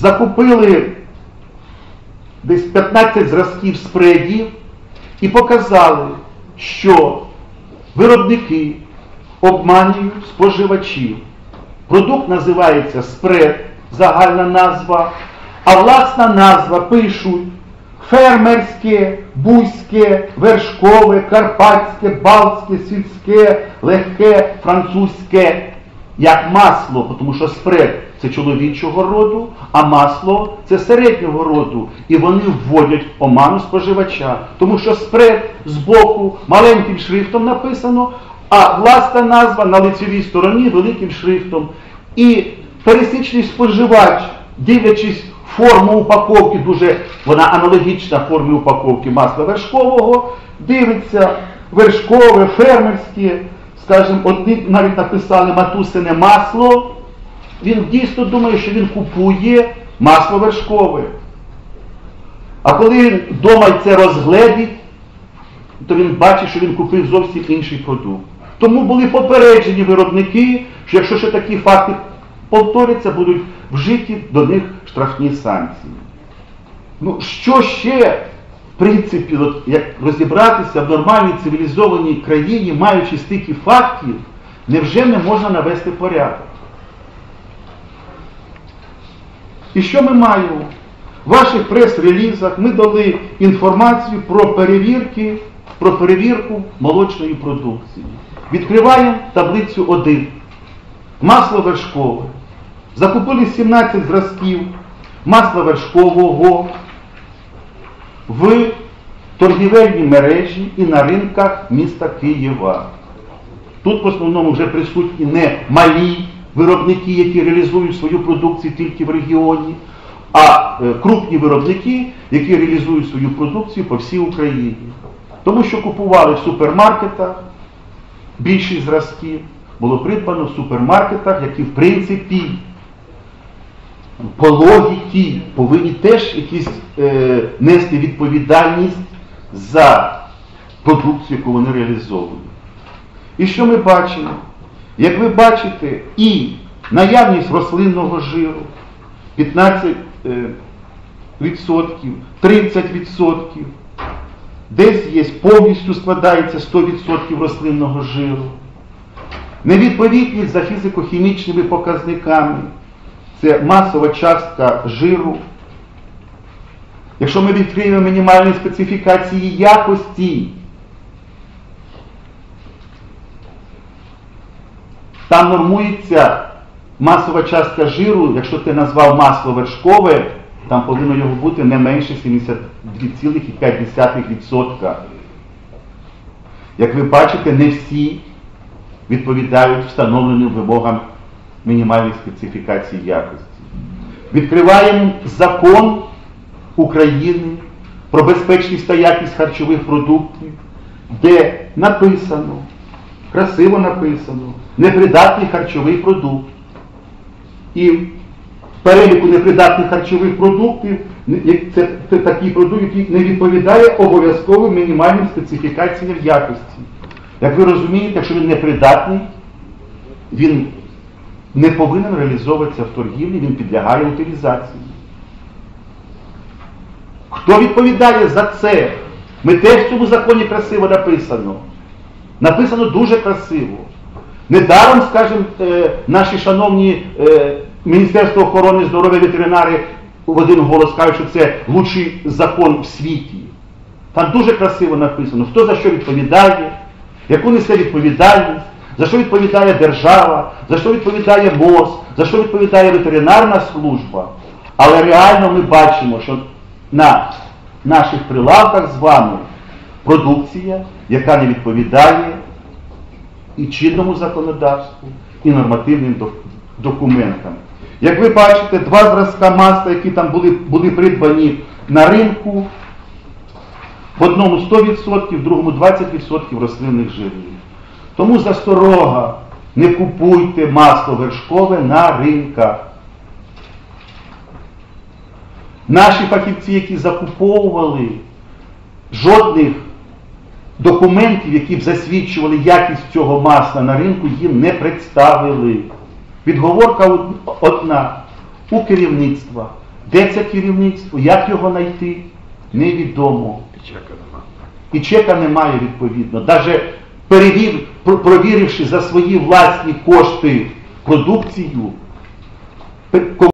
закупили десь 15 зразків спредів і показали, що виробники обманюють споживачів. Продукт називається спред, загальна назва, а власна назва пишуть фермерське, бузьке, вершкове, карпатське, балтське, сільське, легке, французьке, як масло, тому що спред це чоловічого роду, а масло це середнього роду. І вони вводять оману споживача, тому що спред збоку маленьким шрифтом написано, а власна назва на лицевій стороні великим шрифтом. І пересічний споживач, дивлячись форму упаковки, дуже вона аналогічна формі упаковки масла вершкового, дивиться вершкове, фермерське, скажімо, одні навіть написали матусине масло. Він дійсно думає, що він купує масло вершкове. А коли він вдома це розгледить, то він бачить, що він купив зовсім інший продукт. Тому були попереджені виробники, що якщо ще такі факти повторяться, будуть вжиті до них штрафні санкції. Ну, що ще, в принципі, от, як розібратися в нормальній цивілізованій країні, маючи стільки фактів, невже не можна навести порядок? І що ми маємо? В ваших прес-релізах ми дали інформацію про перевірки, про перевірку молочної продукції. Відкриваємо таблицю 1. Масло вершкове. Закупили 17 зразків масла вершкового в торгівельній мережі і на ринках міста Києва. Тут в основному вже присутні не малі виробники, які реалізують свою продукцію тільки в регіоні, а е, крупні виробники, які реалізують свою продукцію по всій Україні. Тому що купували в супермаркетах, більшість зразків було придбано в супермаркетах, які в принципі по логіки повинні теж якісь е, нести відповідальність за продукцію, яку вони реалізовують. І що ми бачимо? Як ви бачите, і наявність рослинного жиру 15%, е, 30%, десь є повністю складається 100% рослинного жиру. Невідповідність за фізико-хімічними показниками це масова частка жиру. Якщо ми відкриємо мінімальні специфікації якості, там нормується масова частка жиру, якщо ти назвав масло вершкове, там повинно його бути не менше 72,5%. Як ви бачите, не всі відповідають встановленим вимогам мінімальних специфікацій якості. Відкриваємо закон України про безпечність та якість харчових продуктів, де написано, красиво написано, непридатний харчовий продукт. І в переліку непридатних харчових продуктів це, це такий продукт, який не відповідає обов'язковим мінімальним специфікаціям якості. Як ви розумієте, якщо він непридатний, він не повинен реалізовуватися в торгівлі, він підлягає утилізації. Хто відповідає за це? Ми теж в цьому законі красиво написано. Написано дуже красиво. Недаром, скажімо, е, наші шановні е, Міністерство охорони здоров'я ветеринари в один голос кажуть, що це лучший закон в світі. Там дуже красиво написано, хто за що відповідає, яку несе відповідальність за що відповідає держава, за що відповідає МОЗ, за що відповідає ветеринарна служба. Але реально ми бачимо, що на наших прилавках з вами продукція, яка не відповідає і чинному законодавству, і нормативним документам. Як ви бачите, два зразка масла, які там були, були придбані на ринку, в одному 100%, в другому 20% рослинних жирів. Тому засторога, не купуйте масло вершкове на ринках. Наші фахівці, які закуповували жодних документів, які б засвідчували якість цього масла на ринку, їм не представили. Відговорка одна у керівництва Де це керівництво, як його знайти, невідомо. І чека немає відповідно. Навіть перевір, провіривши за свої власні кошти продукцію,